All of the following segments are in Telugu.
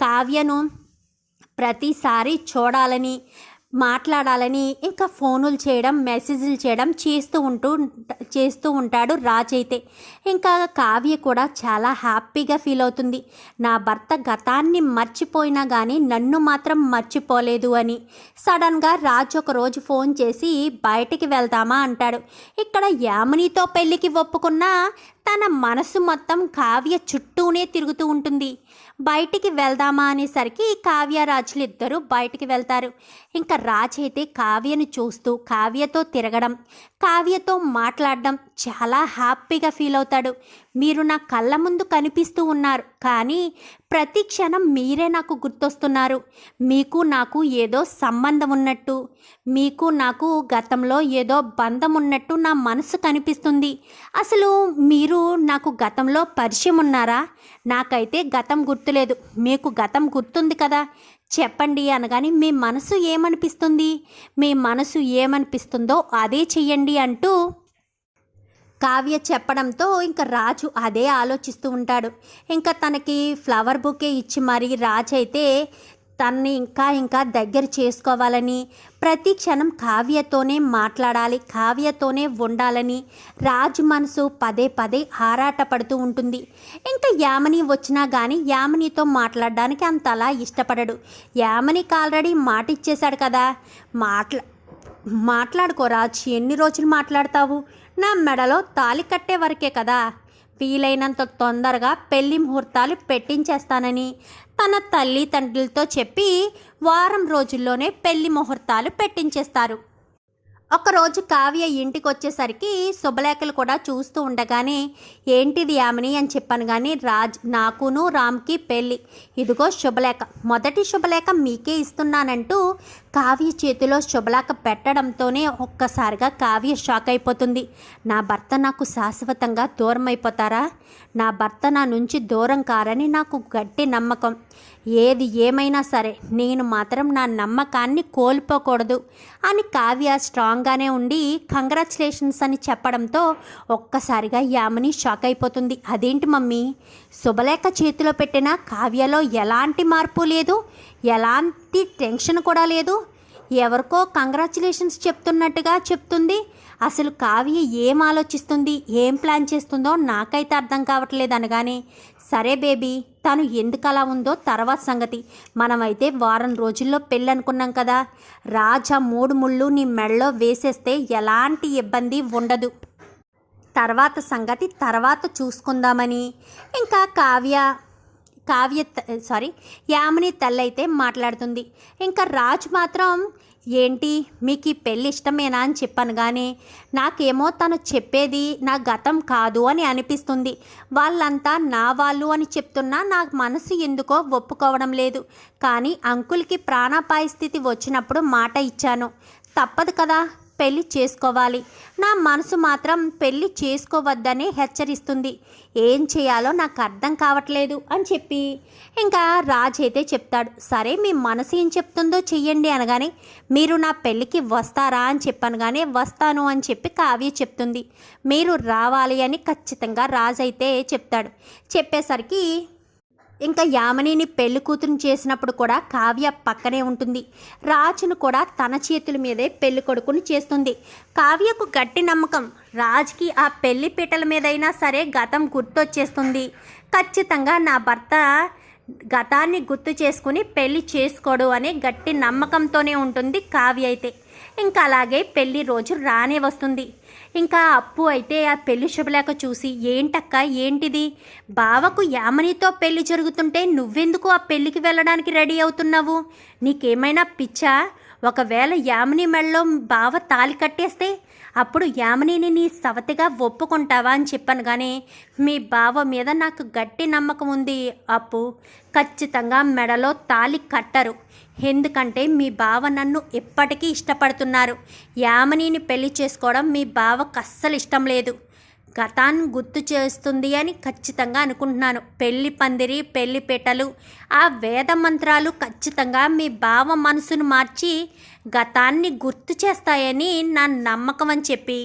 కావ్యను ప్రతిసారి చూడాలని మాట్లాడాలని ఇంకా ఫోనులు చేయడం మెసేజ్లు చేయడం చేస్తూ ఉంటూ చేస్తూ ఉంటాడు రాజ్ అయితే. ఇంకా కావ్య కూడా చాలా హ్యాపీగా ఫీల్ అవుతుంది. నా భర్త గతాన్ని మర్చిపోయినా కానీ నన్ను మాత్రం మర్చిపోలేదు అని. సడన్గా రాజ్ ఒక రోజు ఫోన్ చేసి బయటికి వెళ్దామా అంటాడు. ఇక్కడ యామినితో పెళ్ళికి ఒప్పుకున్నా తన మనసు మొత్తం కావ్య చుట్టూనే తిరుగుతూ ఉంటుంది. బయటికి వెళ్దామా అనేసరికి కావ్య రాజులు ఇద్దరు బయటికి వెళ్తారు. ఇంకా రాజ్ అయితే కావ్యను చూస్తూ కావ్యతో తిరగడం కావ్యతో మాట్లాడడం చాలా హ్యాపీగా ఫీల్ అవుతాడు. మీరు నా కళ్ళ ముందు కనిపిస్తూ ఉన్నారు. కానీ ప్రతి క్షణం మీరే నాకు గుర్తొస్తున్నారు. మీకు నాకు ఏదో సంబంధం ఉన్నట్టు మీకు నాకు గతంలో ఏదో బంధం ఉన్నట్టు నా మనసు కనిపిస్తుంది. అసలు మీరు నాకు గతంలో పరిచయం ఉన్నారా? నాకైతే గతం గుర్తులేదు. మీకు గతం గుర్తుంది కదా? చెప్పండి అనగాని మీ మనసు ఏమనిపిస్తుంది? మీ మనసు ఏమనిపిస్తుందో అదే చెయ్యండి అంటూ కావ్య చెప్పడంతో ఇంకా రాజు అదే ఆలోచిస్తూ ఉంటాడు. ఇంకా తనకి ఫ్లవర్ బుకే ఇచ్చి మరి రాజు అయితే తన్ని ఇంకా ఇంకా దగ్గర చేసుకోవాలని ప్రతి క్షణం కావ్యతోనే మాట్లాడాలి కావ్యతోనే ఉండాలని రాజు మనసు పదే పదే ఆరాటపడుతూ ఉంటుంది. ఇంకా యామని వచ్చినా కానీ యామనితో మాట్లాడడానికి అంతలా ఇష్టపడడు. యామనికి ఆల్రెడీ మాట ఇచ్చేశాడు కదా. మాట్లా మాట్లాడుకో రాజు ఎన్ని రోజులు మాట్లాడతావు? నా మెడలో తాలి కట్టే వరకే కదా. వీలైనంత తొందరగా పెళ్ళి ముహూర్తాలు పెట్టించేస్తానని తన తల్లిదండ్రులతో చెప్పి వారం రోజుల్లోనే పెళ్ళి ముహూర్తాలు పెట్టించేస్తారు. ఒకరోజు కావ్య ఇంటికి వచ్చేసరికి శుభలేఖలు కూడా చూస్తూ ఉండగానే ఏంటిది యామిని? అని చెప్పాను కానీ రాజ్ నాకును రామ్కి పెళ్ళి. ఇదిగో శుభలేఖ. మొదటి శుభలేఖ మీకే ఇస్తున్నానంటూ కావ్య చేతిలో శుభలేఖ పెట్టడంతోనే ఒక్కసారిగా కావ్య షాక్ అయిపోతుంది. నా భర్త నాకు శాశ్వతంగా దూరం అయిపోతారా నా భర్త నా నుంచి దూరం కారని నాకు గట్టి నమ్మకం. ఏది ఏమైనా సరే నేను మాత్రం నా నమ్మకాన్ని కోల్పోకూడదు అని కావ్య స్ట్రాంగ్గానే ఉండి కంగ్రాచులేషన్స్ అని చెప్పడంతో ఒక్కసారిగా యామిని షాక్ అయిపోతుంది. అదేంటి మమ్మీ? శుభలేఖ చేతిలో పెట్టిన కావ్యలో ఎలాంటి మార్పు లేదు? ఎలాంటి టెన్షన్ కూడా లేదు? ఎవరికో కంగ్రాచులేషన్స్ చెప్తున్నట్టుగా చెప్తుంది. అసలు కావ్య ఏం ఆలోచిస్తుంది? ఏం ప్లాన్ చేస్తుందో నాకైతే అర్థం కావట్లేదు అనగానే సరే బేబీ తను ఎందుకు అలా ఉందో తర్వాత సంగతి. మనమైతే వారం రోజుల్లో పెళ్ళి అనుకున్నాం కదా. రాజా మూడు ముళ్ళు నీ మెడలో వేసేస్తే ఎలాంటి ఇబ్బంది ఉండదు. తర్వాత సంగతి తర్వాత చూసుకుందామని. ఇంకా కావ్య కావ్య సారీ యామిని తల్లైతే మాట్లాడుతుంది. ఇంకా రాజు మాత్రం ఏంటి మీకు ఈ పెళ్ళి ఇష్టమేనా? అని చెప్పాను కానీ నాకేమో తను చెప్పేది నా గతం కాదు అని అనిపిస్తుంది. వాళ్ళంతా నా వాళ్ళు అని చెప్తున్నా నా మనసు ఎందుకో ఒప్పుకోవడం లేదు. కానీ అంకుల్కి ప్రాణాపాయ స్థితి వచ్చినప్పుడు మాట ఇచ్చాను. తప్పదు కదా పెళ్ళి చేసుకోవాలి. నా మనసు మాత్రం పెళ్ళి చేసుకోవద్దని హెచ్చరిస్తుంది. ఏం చేయాలో నాకు అర్థం కావట్లేదు అని చెప్పి. ఇంకా రాజ్ అయితే చెప్తాడు. సరే మీ మనసు ఏం చెప్తుందో చెయ్యండి అనగానే మీరు నా పెళ్ళికి వస్తారా అని చెప్పాను కానీ వస్తాను అని చెప్పి కావ్య చెప్తుంది. మీరు రావాలి అని ఖచ్చితంగా రాజ్ అయితే చెప్తాడు. చెప్పేసరికి ఇంకా యామనీని పెళ్ళి కూతురుని చేసినప్పుడు కూడా కావ్య పక్కనే ఉంటుంది. రాజును కూడా తన చేతుల మీదే పెళ్ళి కొడుకుని చేస్తుంది. కావ్యకు గట్టి నమ్మకం. రాజ్కి ఆ పెళ్ళి పీటల మీదైనా సరే గతం గుర్తొచ్చేస్తుంది. ఖచ్చితంగా నా భర్త గతాన్ని గుర్తు చేసుకుని పెళ్ళి చేసుకోడు అనే గట్టి నమ్మకంతోనే ఉంటుంది కావ్య అయితే. ఇంకా అలాగే పెళ్ళి రోజు రానే వస్తుంది. ఇంకా అప్పు అయితే ఆ పెళ్ళి శుభలేఖ చూసి ఏంటక్క ఏంటిది? బావకు యామనితో పెళ్ళి జరుగుతుంటే నువ్వెందుకు ఆ పెళ్ళికి వెళ్ళడానికి రెడీ అవుతున్నావు? నీకేమైనా పిచ్చా? ఒకవేళ యామిని మెళ్ళలో బావ తాలి కట్టేస్తే అప్పుడు యామినిని నీ సవతిగా ఒప్పుకుంటావా అని చెప్పాను కానీ మీ బావ మీద నాకు గట్టి నమ్మకం ఉంది అప్పు. ఖచ్చితంగా మెడలో తాలి కట్టరు. ఎందుకంటే మీ బావ నన్ను ఎప్పటికీ ఇష్టపడుతున్నారు. యామినిని పెళ్ళి చేసుకోవడం మీ బావకు అస్సలు ఇష్టం లేదు. గతాన్ని గుర్తు చేస్తుంది అని ఖచ్చితంగా అనుకుంటున్నాను. పెళ్ళి పందిరి పెళ్ళి పీటలు ఆ వేద మంత్రాలు ఖచ్చితంగా మీ భావ మనసును మార్చి గతాన్ని గుర్తు చేస్తాయని నా నమ్మకం అని చెప్పి.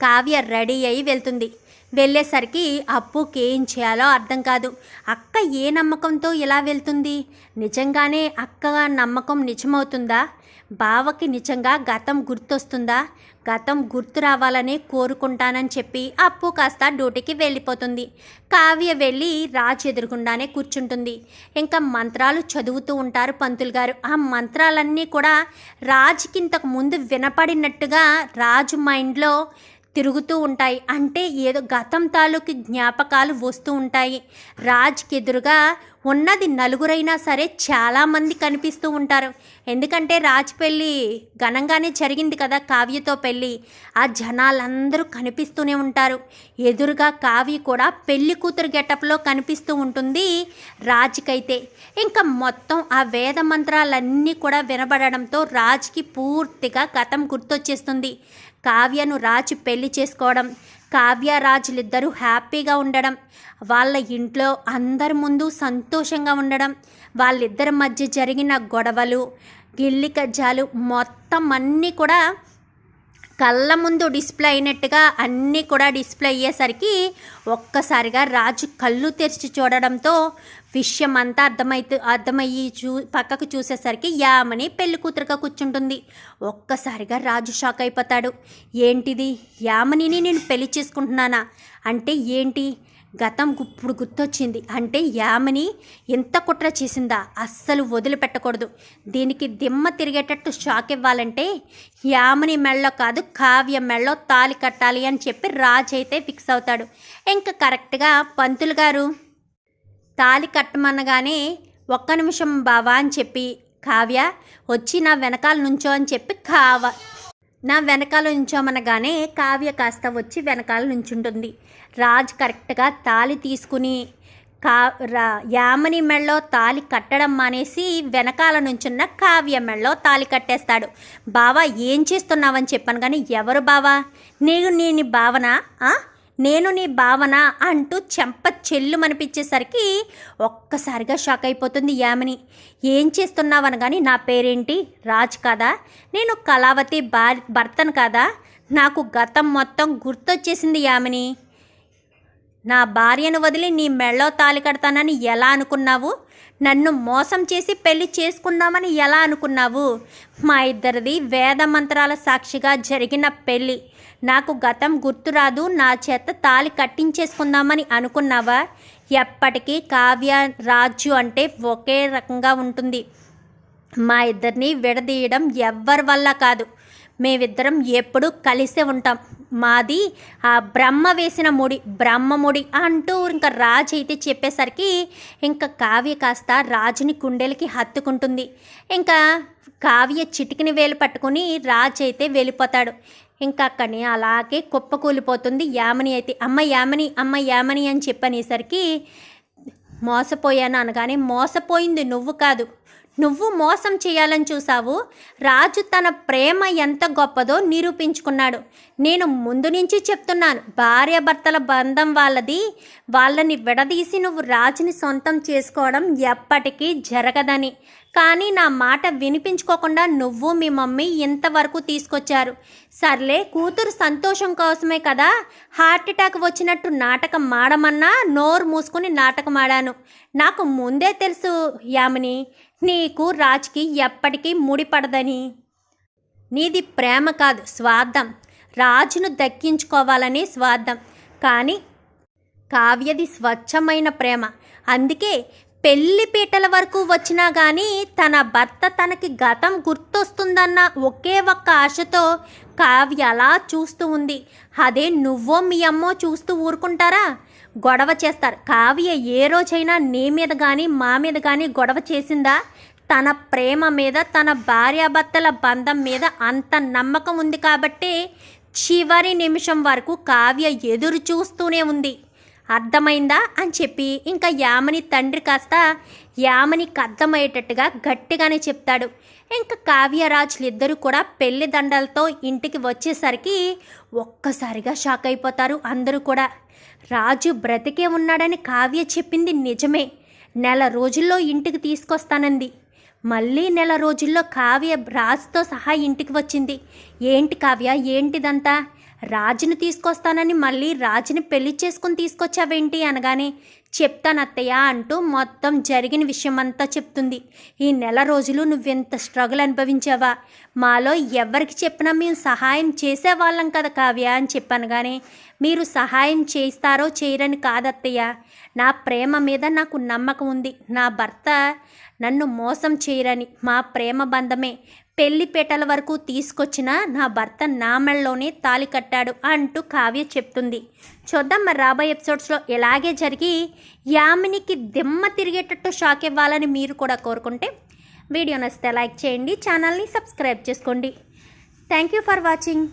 కావ్య రెడీ అయి వెళ్తుంది. వెళ్ళేసరికి అప్పుకి ఏం చేయాలో అర్థం కాదు. అక్క ఏ నమ్మకంతో ఇలా వెళ్తుంది? నిజంగానే అక్క నమ్మకం నిజమవుతుందా? బావకి నిజంగా గతం గుర్తొస్తుందా? గతం గుర్తు రావాలని కోరుకుంటానని చెప్పి అప్పు కాస్త డ్యూటీకి వెళ్ళిపోతుంది. కావ్య వెళ్ళి రాజు ఎదురుగుండానే కూర్చుంటుంది. ఇంకా మంత్రాలు చదువుతూ ఉంటారు పంతులు గారు. ఆ మంత్రాలన్నీ కూడా రాజుకి ఇంతకు ముందు వినపడినట్టుగా రాజు మైండ్లో తిరుగుతూ ఉంటాయి. అంటే ఏదో గతం తాలూకు జ్ఞాపకాలు వస్తూ ఉంటాయి. రాజ్కి ఎదురుగా ఉన్నది నలుగురైనా సరే చాలామంది కనిపిస్తూ ఉంటారు. ఎందుకంటే రాజ్ పెళ్ళి ఘనంగానే జరిగింది కదా కావ్యతో పెళ్ళి. ఆ జనాలందరూ కనిపిస్తూనే ఉంటారు. ఎదురుగా కావ్య కూడా పెళ్ళి కూతురు గెటప్లో కనిపిస్తూ ఉంటుంది రాజ్కైతే. ఇంకా మొత్తం ఆ వేద మంత్రాలన్నీ కూడా వినబడడంతో రాజ్కి పూర్తిగా గతం గుర్తొచ్చేస్తుంది. కావ్యను రాజు పెళ్ళి చేసుకోవడం కావ్య రాజులిద్దరూ హ్యాపీగా ఉండడం వాళ్ళ ఇంట్లో అందరి ముందు సంతోషంగా ఉండడం వాళ్ళిద్దరి మధ్య జరిగిన గొడవలు గిల్లి కజ్జాలు మొత్తం అన్నీ కూడా కళ్ళ ముందు డిస్ప్లే అయినట్టుగా అన్నీ కూడా డిస్ప్లే అయ్యేసరికి ఒక్కసారిగా రాజు కళ్ళు తెరిచి చూడడంతో విషయం అంతా అర్థమైతే అర్థమయ్యి చూ పక్కకు చూసేసరికి యామని పెళ్ళి కూతురుగా కూర్చుంటుంది. ఒక్కసారిగా రాజు షాక్ అయిపోతాడు. ఏంటిది? యామనిని నేను పెళ్ళి చేసుకుంటున్నానా? అంటే ఏంటి? గతం ఇప్పుడు గుర్తొచ్చింది. అంటే యామని ఎంత కుట్ర చేసిందా అస్సలు వదిలిపెట్టకూడదు. దీనికి దిమ్మ తిరిగేటట్టు షాక్ ఇవ్వాలంటే యామని మెళ్ళో కాదు కావ్య మెళ్ళో తాలి కట్టాలి అని చెప్పి రాజు అయితే ఫిక్స్ అవుతాడు. ఇంకా కరెక్ట్గా పంతులు గారు తాలి కట్టమనగానే ఒక్క నిమిషం బావా అని చెప్పి కావ్య వచ్చి నా వెనకాల నుంచో అని చెప్పి కావ నా వెనకాల నుంచోమనగానే కావ్య కాస్త వచ్చి వెనకాల నుంచుంటుంది. రాజ్ కరెక్ట్గా తాలి తీసుకుని కా రా యామని మెళ్ళో తాలి కట్టడం మానేసి వెనకాల నుంచున్న కావ్య మెళ్ళో తాలి కట్టేస్తాడు. బావా ఏం చేస్తున్నావని చెప్పాను కానీ ఎవరు బావా? నేను నేను భావన నేను నీ భావన అంటూ చెంప చెల్లుమనిపించేసరికి ఒక్కసారిగా షాక్ అయిపోతుంది యామిని. ఏం చేస్తున్నావని కానీ నా పేరేంటి? రాజ్ కదా? నేను కళావతి భార్ భర్తను కదా? నాకు గతం మొత్తం గుర్తొచ్చేసింది యామిని. నా భార్యను వదిలి నీ మెళ్ళో తాలి కడతానని ఎలా అనుకున్నావు? నన్ను మోసం చేసి పెళ్ళి చేసుకుందామని ఎలా అనుకున్నావు? మా ఇద్దరిది వేద మంత్రాల సాక్షిగా జరిగిన పెళ్ళి నాకు గతం గుర్తురాదు నా చేత తాలి కట్టించేసుకుందామని అనుకున్నావా? ఎప్పటికీ కావ్య రాజు అంటే ఒకే రకంగా ఉంటుంది. మా ఇద్దరిని విడదీయడం ఎవ్వరి వల్ల కాదు. మేమిద్దరం ఎప్పుడూ కలిసే ఉంటాం. మాది ఆ బ్రహ్మ వేసిన ముడి బ్రహ్మ ముడి అంటూ ఇంకా రాజు అయితే చెప్పేసరికి ఇంకా కావ్య కాస్త రాజుని కుండెలకి హత్తుకుంటుంది. ఇంకా కావ్య చిటికిని వేలు పట్టుకుని రాజు అయితే వెళ్ళిపోతాడు. ఇంకా అక్కడిని అలాగే కుప్పకూలిపోతుంది. యామని అయితే అమ్మ యామని అమ్మ యామని అని చెప్పనేసరికి మోసపోయాను అనగానే మోసపోయింది నువ్వు కాదు. నువ్వు మోసం చేయాలని చూసావు రాజు తన ప్రేమ ఎంత గొప్పదో నిరూపించుకున్నాడు. నేను ముందు నుంచి చెప్తున్నాను భార్యాభర్తల బంధం వాళ్ళది. వాళ్ళని విడదీసి నువ్వు రాజుని సొంతం చేసుకోవడం ఎప్పటికీ జరగదని. కానీ నా మాట వినిపించుకోకుండా నువ్వు మీ మమ్మీ ఇంతవరకు తీసుకొచ్చారు. సర్లే కూతురు సంతోషం కోసమే కదా హార్ట్ అటాక్ వచ్చినట్టు నాటకం మాడమన్నా నోరు మూసుకుని నాటకం ఆడాను. నాకు ముందే తెలుసు యామిని. నీకు రాజ్కి ఎప్పటికీ ముడిపడదని నీది ప్రేమ కాదు స్వార్థం. రాజును దక్కించుకోవాలనే స్వార్థం. కానీ కావ్యది స్వచ్ఛమైన ప్రేమ. అందుకే పెళ్ళి పీటల వరకు వచ్చినా కానీ తన భర్త తనకి గతం గుర్తొస్తుందన్న ఒకే ఒక్క ఆశతో కావ్య అలా చూస్తూ ఉంది. అదే నువ్వో మీ అమ్మో చూస్తూ ఊరుకుంటారా? గొడవ చేస్తారు. కావ్య ఏ రోజైనా నీ మీద కానీ మా మీద కానీ గొడవ చేసిందా? తన ప్రేమ మీద తన భార్యాభర్తల బంధం మీద అంత నమ్మకం ఉంది కాబట్టి చివరి నిమిషం వరకు కావ్య ఎదురు చూస్తూనే ఉంది. అర్థమైందా అని చెప్పి ఇంకా యామని తండ్రి కాస్త యామనికి అర్థమయ్యేటట్టుగా గట్టిగానే చెప్తాడు. ఇంకా కావ్యరాజులు ఇద్దరూ కూడా పెళ్ళి దండలతో ఇంటికి వచ్చేసరికి ఒక్కసారిగా షాక్ అయిపోతారు అందరూ కూడా. రాజు బ్రతికే ఉన్నాడని కావ్య చెప్పింది నిజమే. నెల రోజుల్లో ఇంటికి తీసుకొస్తానంది. మళ్ళీ నెల రోజుల్లో కావ్య రాజుతో సహా ఇంటికి వచ్చింది. ఏంటి కావ్య? ఏంటిదంతా? రాజుని తీసుకొస్తానని మళ్ళీ రాజుని పెళ్ళి చేసుకుని తీసుకొచ్చావేంటి అనగానే చెప్తాను అత్తయ్య అంటూ మొత్తం జరిగిన విషయమంతా చెప్తుంది. ఈ నెల రోజులు నువ్వెంత స్ట్రగుల్ అనుభవించావా? మాలో ఎవరికి చెప్పినా మేము సహాయం చేసేవాళ్ళం కదా కావ్య అని చెప్పాను కానీ మీరు సహాయం చేస్తారో చేయరని కాదత్తయ్య. నా ప్రేమ మీద నాకు నమ్మకం ఉంది. నా భర్త నన్ను మోసం చేయరని. మా ప్రేమ బంధమే. పెళ్ళిపేటల వరకు తీసుకొచ్చిన నా భర్త నామల్లోనే తాలి కట్టాడు అంటూ కావ్య చెప్తుంది. చూద్దాం మరి రాబోయే ఎపిసోడ్స్లో ఎలాగే జరిగి యామినికి దిమ్మ తిరిగేటట్టు షాక్ ఇవ్వాలని మీరు కూడా కోరుకుంటే వీడియో నచ్చితే లైక్ చేయండి ఛానల్ని సబ్స్క్రైబ్ చేసుకోండి. Thank you for watching.